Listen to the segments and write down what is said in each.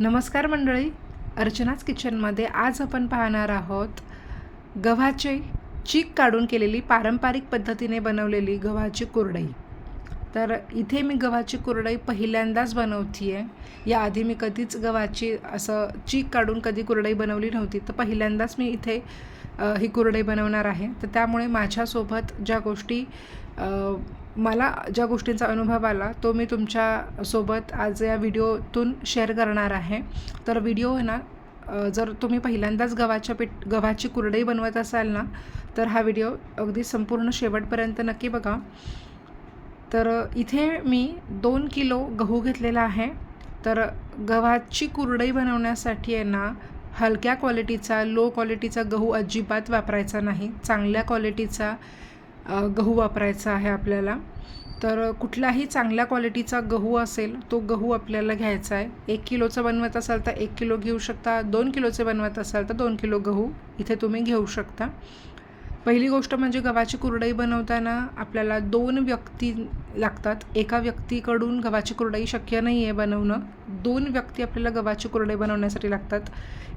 नमस्कार मंडळी. अर्चनाच किचनमध्ये आज आपण पाहणार आहोत गव्हाचे चीक काढून केलेली पारंपरिक पद्धतीने बनवलेली गव्हाची कुरडई. तर इथे मी गव्हाची कुरडई पहिल्यांदाच बनवती आहे याआधी मी कधीच गव्हाची असं चीक काढून कधी कुरडई बनवली नव्हती तर पहिल्यांदाच मी इथे ही कुरडई बनवणार आहे. तर त्यामुळे माझ्यासोबत ज्या गोष्टी मला ज्या गोष्टींचा अनुभव आला तो मी तुमच्यासोबत आज या व्हिडिओतून शेअर करणार आहे. तर व्हिडिओ आहे ना जर तुम्ही पहिल्यांदाच गव्हाच्या पीठ गव्हाची कुरडई बनवत असाल ना तर हा व्हिडिओ अगदी संपूर्ण शेवटपर्यंत नक्की बघा. तर इथे मी दोन किलो गहू घेतलेला आहे. तर गव्हाची कुरडई बनवण्यासाठी आहे ना हलक्या क्वालिटीचा लो क्वालिटीचा गहू अजिबात वापरायचा नाही. चांगल्या क्वालिटीचा गहू वापरायचा आहे आपल्याला. तर कुठलाही चांगल्या क्वालिटीचा गहू असेल तो गहू आपल्याला घ्यायचा आहे. एक किलोचं बनवत असाल तर एक किलो घेऊ शकता दोन किलोचे बनवत असाल तर दोन किलो गहू इथे तुम्ही घेऊ शकता. पहिली गोष्ट म्हणजे गव्हाची कुरडई बनवताना आपल्याला दोन व्यक्ती लागतात. एका व्यक्तीकडून गव्हाची कुरडई शक्य नाही आहे बनवणं. दोन व्यक्ती आपल्याला गव्हाची कुरडई बनवण्यासाठी लागतात.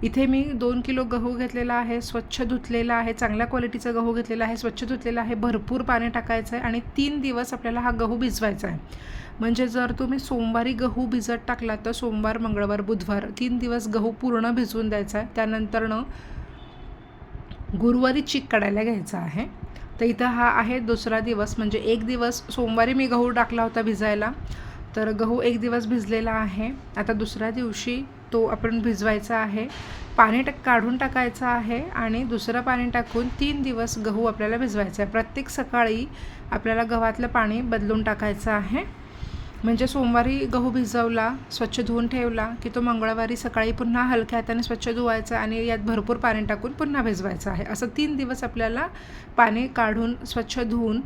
इथे मी दोन किलो गहू घेतलेला आहे स्वच्छ धुतलेला आहे चांगल्या क्वालिटीचा गहू घेतलेला आहे स्वच्छ धुतलेला आहे भरपूर पाणी टाकायचं आहे आणि तीन दिवस आपल्याला हा गहू भिजवायचा आहे. म्हणजे जर तुम्ही सोमवारी गहू भिजत टाकला तर सोमवार मंगळवार बुधवार तीन दिवस गहू पूर्ण भिजवून द्यायचा आहे. त्यानंतरनं गुरुवारी चीक काढायला घ्यायचा आहे. तर इथं हा आहे दुसरा दिवस. म्हणजे एक दिवस सोमवारी मी गहू टाकला होता भिजायला. तर गहू एक दिवस भिजलेला आहे. आता दुसऱ्या दिवशी तो आपण भिजवायचा आहे. पाणी टाक काढून टाकायचं आहे आणि दुसरं पाणी टाकून तीन दिवस गहू आपल्याला भिजवायचा आहे. प्रत्येक सकाळी आपल्याला गव्हातलं पाणी बदलून टाकायचं आहे. म्हणजे सोमवारी गहू भिजवला स्वच्छ धुवून ठेवला की तो मंगळवारी सकाळी पुन्हा हलक्या हाताने स्वच्छ धुवायचा आणि यात भरपूर पाणी टाकून पुन्हा भिजवायचं आहे. असं तीन दिवस आपल्याला पाणी काढून स्वच्छ धुवून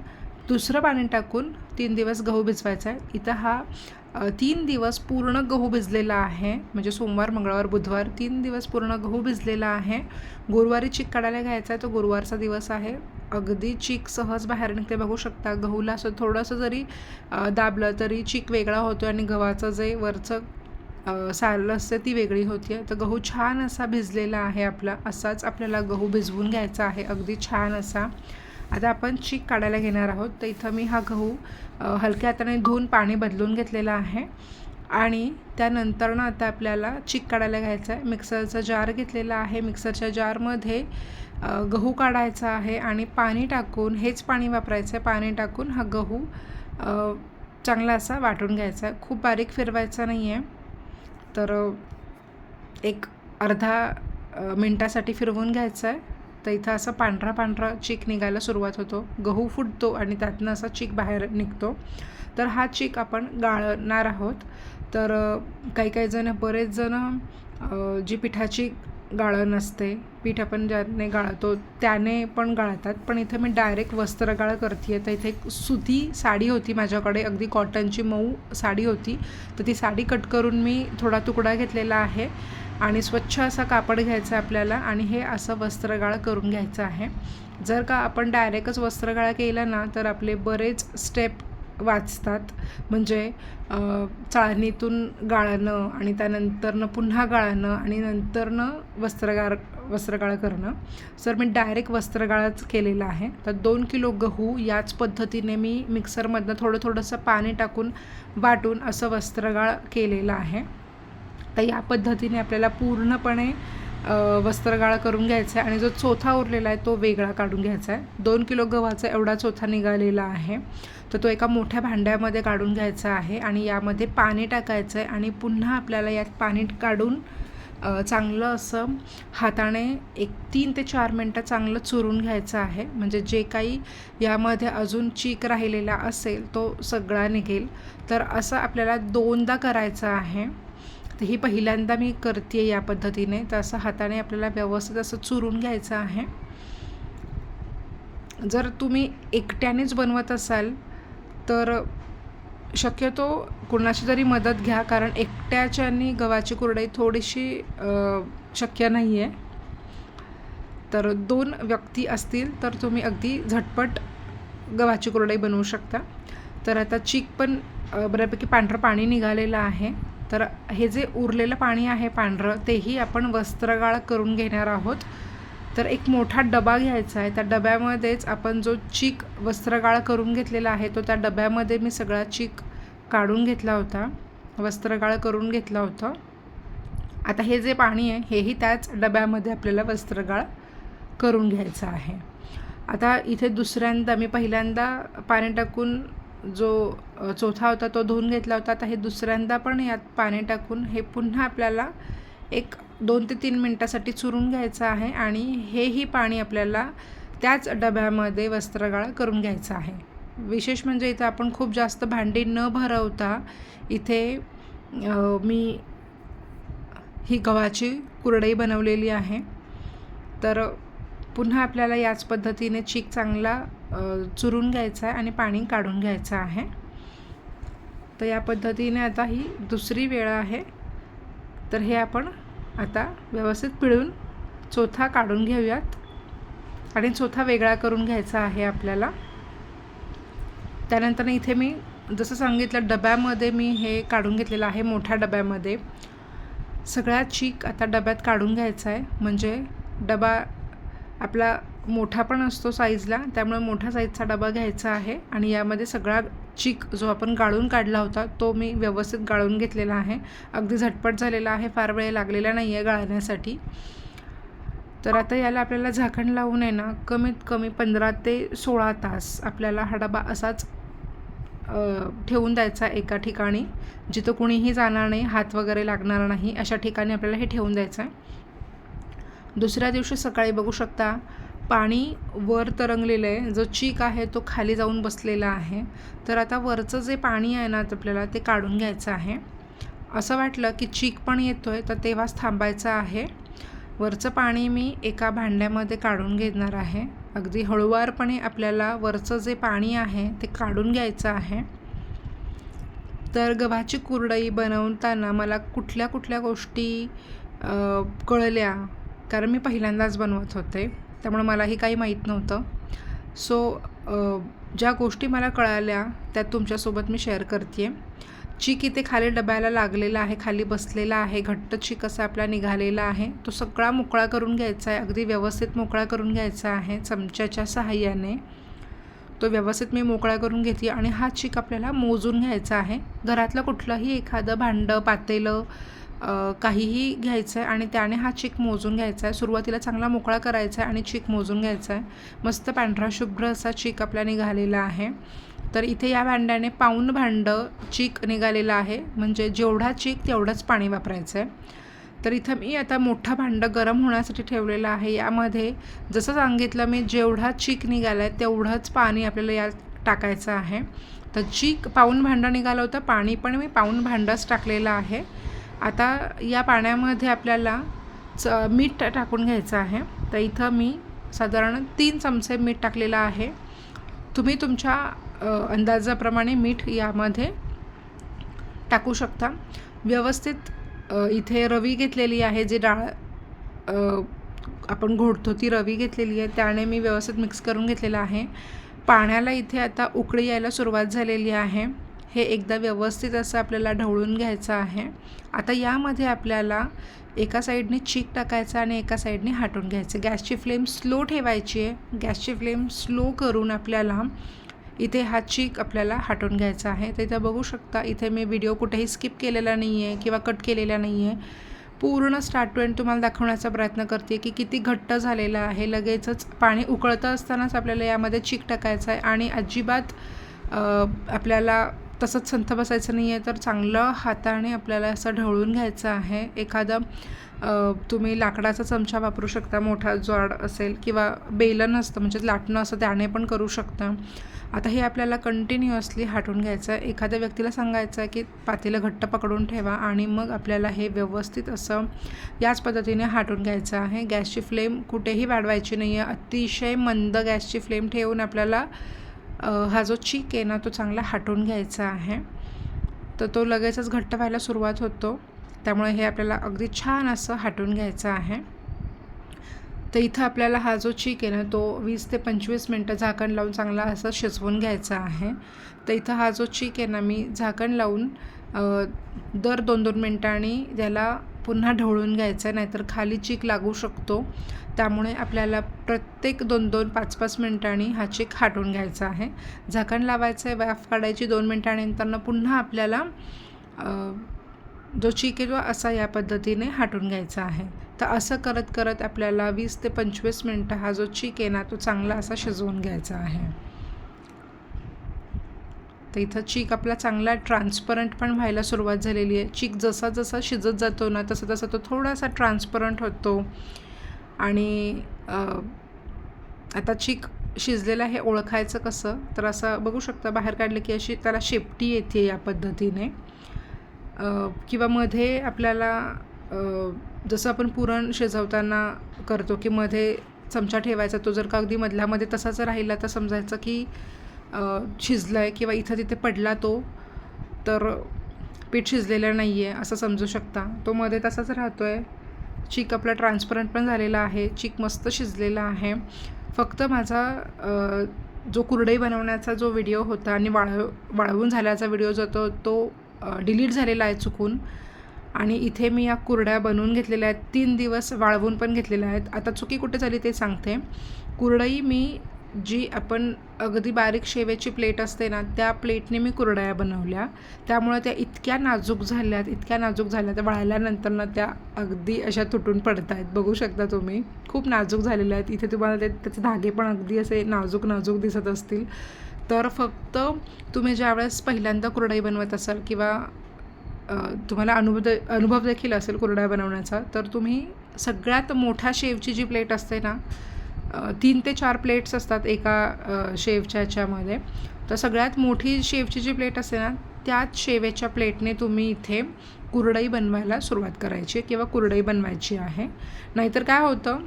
दुसरं पाणी टाकून तीन दिवस गहू भिजवायचा आहे. इथं हा तीन दिवस पूर्ण गहू भिजलेला आहे. म्हणजे सोमवार मंगळवार बुधवार तीन दिवस पूर्ण गहू भिजलेला आहे. गुरुवारी चिक काढायला घ्यायचा आहे तो गुरुवारचा दिवस आहे. अगदी चीक सहज बाहेर निघते. बघू शकता गहूला असं थोडंसं जरी दाबलं तरी चीक वेगळा होतो आणि गव्हाचं जे वरचं सारलं साल असते ती वेगळी होती तर गहू छान असा भिजलेला आहे आपला असाच आपल्याला गहू भिजवून घ्यायचा आहे. अगदी छान असा. आता आपण चीक काढायला घेणार आहोत. तर इथं मी हा गहू हलक्या हाताने धुवून पाणी बदलून घेतलेला आहे. आणि त्यानंतरनं आता आपल्याला चीक काढायला घ्यायचा आहे. मिक्सरचा जार घेतलेला आहे. मिक्सरच्या जारमध्ये गहू काढायचा आहे आणि पाणी टाकून हेच पाणी वापरायचं आहे. पाणी टाकून हा गहू चांगला असा वाटून घ्यायचा आहे. खूप बारीक फिरवायचा नाही आहे. तर एक अर्धा मिनटासाठी फिरवून घ्यायचं आहे. तर इथं असं पांढरा पांढरा चीक निघायला सुरुवात होतो. गहू फुटतो आणि त्यातनं असा चीक बाहेर निघतो. तर हा चीक आपण गाळणार आहोत. तर काही काही जण बरेच जण जी पिठाची गाळण असते पीठ आपण ज्याने गाळतो त्याने पण गाळतात. पण इथं मी डायरेक्ट वस्त्रगाळ करते तर इथे एक सुती साडी होती माझ्याकडे. अगदी कॉटनची मऊ साडी होती. तर ती साडी कट करून मी थोडा तुकडा घेतलेला आहे आणि स्वच्छ असा कापड घ्यायचा आहे आपल्याला आणि हे असं वस्त्रगाळ करून घ्यायचं आहे. जर का आपण डायरेक्टच वस्त्रगाळ केला ना तर आपले बरेच स्टेप वाचतात. म्हणजे चाळणीतून गाळणं आणि त्यानंतरनं पुन्हा गाळणं आणि नंतरनं वस्त्रगार वस्त्रगाळ करणं. सर मी डायरेक्ट वस्त्रगाळच केलेला आहे. तर दोन किलो गहू याच पद्धतीने मी मिक्सरमधनं थोडं थोडंसं पाणी टाकून वाटून असं वस्त्रगाळ केलेलं आहे. तर या पद्धतीने आपल्याला पूर्णपणे वस्त्रगाळ करून घ्यायचा आहे आणि जो चोथा उरलेला आहे तो वेगळा काढून घ्यायचा आहे. दोन किलो गव्हाचा एवढा चोथा निघालेला आहे. तर तो एका मोठ्या भांड्यामध्ये काढून घ्यायचा आहे आणि यामध्ये पाणी टाकायचं आहे आणि पुन्हा आपल्याला यात पाणी काढून चांगलं असं हाताने एक तीन ते चार मिनटं चांगलं चुरून घ्यायचं आहे. म्हणजे जे काही यामध्ये अजून चीक राहिलेला असेल तो सगळा निघेल. तर असं आपल्याला दोनदा करायचं आहे. तर ही पहिल्यांदा मी करते या पद्धतीने. तर असं हाताने आपल्याला व्यवस्थित असं चुरून घ्यायचं आहे. जर तुम्ही एकट्यानेच बनवत असाल तर शक्यतो कुणाची तरी मदत घ्या कारण एकट्याच्यानी गव्हाची कुरडई थोडीशी शक्य नाही आहे तर दोन व्यक्ती असतील तर तुम्ही अगदी झटपट गव्हाची कुरडई बनवू शकता. तर आता चीक पण बऱ्यापैकी पांढरं पाणी निघालेलं आहे. तर हे जे उरलेलं पाणी आहे पांढरं तेही आपण वस्त्रगाळ करून घेणार आहोत. तर एक मोठा डबा घ्यायचा आहे. त्या डब्यामध्येच आपण जो चीक वस्त्रगाळ करून घेतलेला आहे तो त्या डब्यामध्ये मी सगळा चीक काढून घेतला होता. वस्त्रगाळ करून घेतला होता. आता हे जे पाणी आहे हेही त्याच डब्यामध्ये आपल्याला वस्त्रगाळ करून घ्यायचं आहे. आता इथे दुसऱ्यांदा मी पहिल्यांदा पाणी टाकून जो चौथा होता तो धुवून घेतला होता. आता हे दुसऱ्यांदा पण यात पाणी टाकून हे पुन्हा आपल्याला एक दोन ते तीन मिनटासाठी चुरून घ्यायचं आहे आणि हेही पाणी आपल्याला त्याच डब्यामध्ये वस्त्रगाळ करून घ्यायचं आहे. विशेष म्हणजे इथं आपण खूप जास्त भांडी न भरवता इथे मी ही गव्हाची कुरडई बनवलेली आहे. तर पुन्हा आपल्याला याच पद्धतीने चीक चांगला चुरून घ्यायचा आहे आणि पाणी काढून घ्यायचं आहे. तर या पद्धतीने आता ही दुसरी वेळ आहे. तर हे आपण आता व्यवस्थित पिळून चोथा काढून घेऊयात. आणि चोथा वेगळा करून घ्यायचा आहे आपल्याला. त्यानंतर इथे मी जसं सांगितलं डब्यामध्ये मी हे काढून घेतलेलं आहे मोठ्या डब्यामध्ये. सगळ्या चीक आता डब्यात काढून घ्यायचा आहे. म्हणजे डबा आपला मोठा पण असतो साईजला त्यामुळे मोठ्या साईजचा डबा घ्यायचा आहे. आणि यामध्ये सगळा चीक जो आपण गाळून काढला होता तो मी व्यवस्थित गाळून घेतलेला आहे. अगदी झटपट झालेला आहे फार वेळ लागलेला नाही आहे गाळण्यासाठी. तर आता याला आपल्याला झाकण लावून आहे ना कमीत कमी पंधरा ते सोळा तास आपल्याला हा डबा असाच ठेवून द्यायचा एका ठिकाणी. जिथं कुणीही जाणार नाही हात वगैरे लागणार नाही अशा ठिकाणी आपल्याला हे ठेवून द्यायचं आहे. दुसऱ्या दिवशी सकाळी बघू शकता. पाणी वर तरंगलेलं आहे. जो चीक आहे तो खाली जाऊन बसलेला आहे. तर आता वरचं जे पाणी आहे ना आपल्याला ते काढून घ्यायचं आहे. असं वाटलं की चीक पण येतो आहे तर तेव्हाच थांबायचं आहे. वरचं पाणी मी एका भांड्यामध्ये काढून घेणार आहे. अगदी हळुवारपणे आपल्याला वरचं जे पाणी आहे ते काढून घ्यायचं आहे. तर गव्हाची कुरडई बनवताना मला कुठल्या कुठल्या गोष्टी कळल्या? कारण मी पहिल्यांदाच बनवत होते त्यामुळे मलाही काही माहीत नव्हतं. सो ज्या गोष्टी मला कळाल्या त्या तुमच्यासोबत मी शेअर करते चीक इथे खाली डब्याला लागलेला आहे खाली बसलेला आहे घट्ट चीक असा आपला निघालेला आहे. तो सगळा मोकळा करून घ्यायचा आहे अगदी व्यवस्थित मोकळा करून घ्यायचा आहे चमच्याच्या सहाय्याने. तो व्यवस्थित मी मोकळा करून घेते आणि हा चीक आपल्याला मोजून घ्यायचा आहे. घरातलं कुठलंही एखादं भांडं पातेलं काहीही घ्यायचं आहे आणि त्याने हा चीक मोजून घ्यायचा आहे सुरुवातीला चांगला मोकळा करायचा आहे आणि चीक मोजून घ्यायचा आहे मस्त पांढरा शुभ्र असा चीक आपला निघालेला आहे. तर इथे या भांड्याने पाऊन भांडं चीक निघालेलं आहे. म्हणजे जेवढा चीक तेवढंच पाणी वापरायचं आहे तर इथं मी आता मोठं भांडं गरम होण्यासाठी ठेवलेलं आहे. यामध्ये जसं सांगितलं मी जेवढा चीक निघाला आहे तेवढंच पाणी आपल्याला यात टाकायचं आहे. तर चीक पाऊन भांडं निघालं होतं. पाणी पण मी पाऊन भांडंच टाकलेलं आहे. आता या पाण्यामध्ये आपल्याला च मीठ टाकून घ्यायचं आहे. तर इथं मी साधारण तीन चमचे मीठ टाकलेलं आहे. तुम्ही तुमच्या अंदाजाप्रमाणे मीठ यामध्ये टाकू शकता. व्यवस्थित इथे रवी घेतलेली आहे जी डाळ आपण घोडतो ती रवी घेतलेली आहे. त्याने मी व्यवस्थित मिक्स करून घेतलेलं आहे. पाण्याला इथे आता उकळी यायला सुरुवात झालेली आहे. हे एकदा व्यवस्थित असं आपल्याला ढवळून घ्यायचं आहे. आता यामध्ये आपल्याला एका साईडने चीक टाकायचं आणि एका साईडने हाटून घ्यायचं. गॅसची फ्लेम स्लो ठेवायची आहे. गॅसची फ्लेम स्लो करून आपल्याला इथे हा चीक आपल्याला हाटून घ्यायचा आहे. तर इथं बघू शकता इथे मी व्हिडिओ कुठेही स्किप केलेला नाही आहे किंवा कट केलेला नाही आहे पूर्ण स्टार्ट टू एंड तुम्हाला दाखवण्याचा प्रयत्न करते की किती घट्ट झालेलं आहे. लगेचच पाणी उकळतं असतानाच आपल्याला यामध्ये चीक टाकायचं आहे आणि अजिबात आपल्याला तसंच संथ बसायचं नाही आहे तर चांगलं हाताने आपल्याला असं ढवळून घ्यायचं आहे. एखादं तुम्ही लाकडाचा चमचा वापरू शकता मोठा जाड असेल किंवा बेलन असतं म्हणजे लाटणं असं त्याने पण करू शकता. आता हे आपल्याला कंटिन्युअसली हाटून घ्यायचं. आहे एखाद्या व्यक्तीला सांगायचं आहे की पातेलं घट्ट पकडून ठेवा आणि मग आपल्याला हे व्यवस्थित असं याच पद्धतीने हाटून घ्यायचं आहे. गॅसची फ्लेम कुठेही वाढवायची नाही आहे अतिशय मंद गॅसची फ्लेम ठेवून आपल्याला हा जो चीक आहे ना तो चांगला हाटून घ्यायचा आहे. तर तो लगेचच घट्ट व्हायला सुरुवात होतो. त्यामुळे हे आपल्याला अगदी छान असं हाटून घ्यायचं आहे. तर इथं आपल्याला हा जो चीक आहे ना तो वीस ते पंचवीस मिनटं झाकण लावून चांगला असं शिजवून घ्यायचा आहे. तर इथं हा जो चीक आहे ना मी झाकण लावून दर दोन दोन मिनटांनी त्याला पुन्हा ढवळून घ्यायचं आहे नाहीतर खाली चीक लागू शकतो. त्यामुळे आपल्याला प्रत्येक दोन दोन पाच पाच मिनटांनी हा चीक हाटून घ्यायचा आहे. झाकण लावायचं आहे वाफ काढायची दोन मिनटानंतर पुन्हा आपल्याला जो चीक आहे असा या पद्धतीने हाटून घ्यायचा आहे. तर असं करत करत आपल्याला वीस ते पंचवीस मिनटं हा जो चीक आहे ना तो चांगला असा शिजवून घ्यायचा आहे. तर इथं चीक आपला चांगला ट्रान्सपरंट पण व्हायला सुरुवात झालेली आहे. चीक जसा जसा शिजत जातो ना तसा तसा तो थोडासा ट्रान्सपरंट होतो. आणि आता चीक शिजलेला हे ओळखायचं कसं? तर असं बघू शकता बाहेर काढलं की अशी त्याला शेपटी येते या पद्धतीने. किंवा मध्ये आपल्याला जसं आपण पुरण शिजवताना करतो की मध्ये चमचा ठेवायचा तो जर का अगदी मधल्यामध्ये तसाच राहिला तर समजायचं की शिजलं आहे किंवा इथं तिथे पडला तो तर पीठ शिजलेलं नाही आहे असं समजू शकता. तो मध्ये तसाच राहतो आहे चीक आपला ट्रान्सपरंट पण झालेला आहे. चीक मस्त शिजलेला आहे. फक्त माझा जो कुरडई बनवण्याचा जो व्हिडिओ होता आणि वाळव वाळवून झाल्याचा व्हिडिओ जो तो तो डिलीट झालेला आहे चुकून. आणि इथे मी या कुरड्या बनवून घेतलेल्या आहेत. तीन दिवस वाळवून पण घेतलेल्या आहेत. आता चुकी कुठे झाली ते सांगते. कुरडई मी जी आपण अगदी बारीक शेवेची प्लेट असते ना त्या प्लेटने मी कुरडया बनवल्या. त्यामुळे त्या इतक्या नाजूक झाल्यात इतक्या नाजूक झाल्या त्या वाळल्यानंतर ना त्या अगदी अशा तुटून पडत आहेत बघू शकता तुम्ही. खूप नाजूक झालेल्या आहेत. इथे तुम्हाला ते त्याचे धागे पण अगदी असे नाजूक नाजूक दिसत असतील. तर फक्त तुम्ही ज्यावेळेस पहिल्यांदा कुरडई बनवत असाल किंवा तुम्हाला अनुभव अनुभव देखील असेल कुरडया बनवण्याचा तर तुम्ही सगळ्यात मोठ्या शेवची जी प्लेट असते ना तीन ते चार प्लेट्स असतात एका शेवच्या ह्याच्यामध्ये. तर सगळ्यात मोठी शेवची जी प्लेट असते ना त्याच शेवेच्या प्लेटने तुम्ही इथे कुरडई बनवायला सुरुवात करायची किंवा कुरडई बनवायची आहे. नाहीतर काय होतं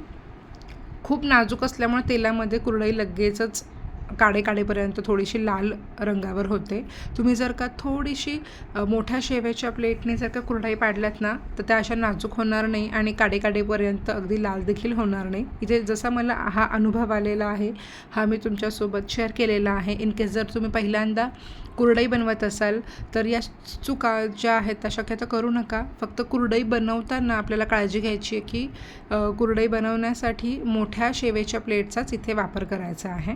खूप नाजूक असल्यामुळे तेलामध्ये कुरडई लगेचच काडे काडेपर्यंत थोडीशी लाल रंगावर होते. तुम्ही जर का थोडीशी मोठ्या शेवेच्या प्लेटने जर का कुरडाई पाडल्यात ना तर त्या अशा नाजूक होणार नाही आणि काडे काडेपर्यंत अगदी लाल देखील होणार नाही. इथे जसा मला हा अनुभव आलेला आहे हा मी तुमच्यासोबत शेअर केलेला आहे. इन केस जर तुम्ही पहिल्यांदा कुरडई बनवत असाल तर या चुका ज्या आहेत त्या शक्यता करू नका. फक्त कुरडई बनवताना आपल्याला काळजी घ्यायची आहे की कुरडई बनवण्यासाठी मोठ्या शेवेच्या प्लेटचाच इथे वापर करायचा आहे.